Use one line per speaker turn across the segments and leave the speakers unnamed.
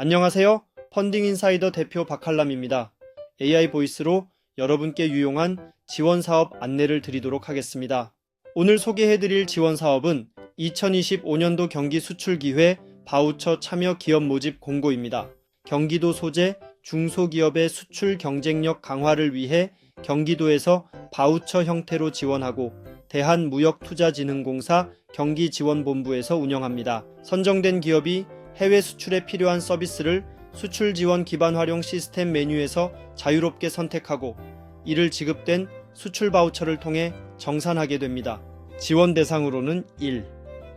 안녕하세요. 펀딩 인사이더 대표 박할람입니다. AI 보이스로 여러분께 유용한 지원 사업 안내를 드리도록 하겠습니다. 오늘 소개해드릴 지원 사업은 2025년도 경기 수출 기회 바우처 참여 기업 모집 공고입니다. 경기도 소재 중소기업의 수출 경쟁력 강화를 위해 경기도에서 바우처 형태로 지원하고 대한무역투자진흥공사 경기지원본부에서 운영합니다. 선정된 기업이 해외 수출에 필요한 서비스를 수출 지원 기반 활용 시스템 메뉴에서 자유롭게 선택하고 이를 지급된 수출 바우처를 통해 정산하게 됩니다. 지원 대상으로는 1.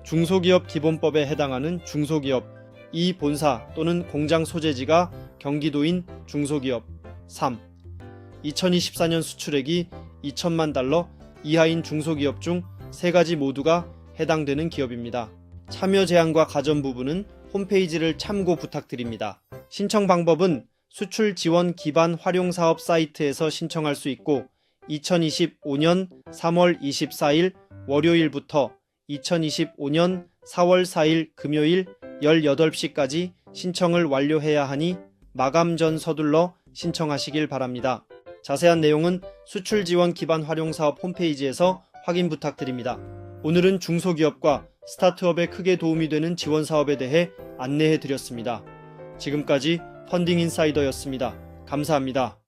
중소기업 기본법에 해당하는 중소기업 2. 본사 또는 공장 소재지가 경기도인 중소기업 3. 2024년 수출액이 2천만 달러 이하인 중소기업 중 세 가지 모두가 해당되는 기업입니다. 참여 제한과 가전 부분은 홈페이지를 참고 부탁드립니다. 신청 방법은 수출 지원 기반 활용 사업 사이트에서 신청할 수 있고 2025년 3월 24일 월요일부터 2025년 4월 4일 금요일 18시까지 신청을 완료해야 하니 마감 전 서둘러 신청하시길 바랍니다. 자세한 내용은 수출 지원 기반 활용 사업 홈페이지에서 확인 부탁드립니다. 오늘은 중소기업과 스타트업에 크게 도움이 되는 지원 사업에 대해 안내해 드렸습니다. 지금까지 펀딩 인사이더였습니다. 감사합니다.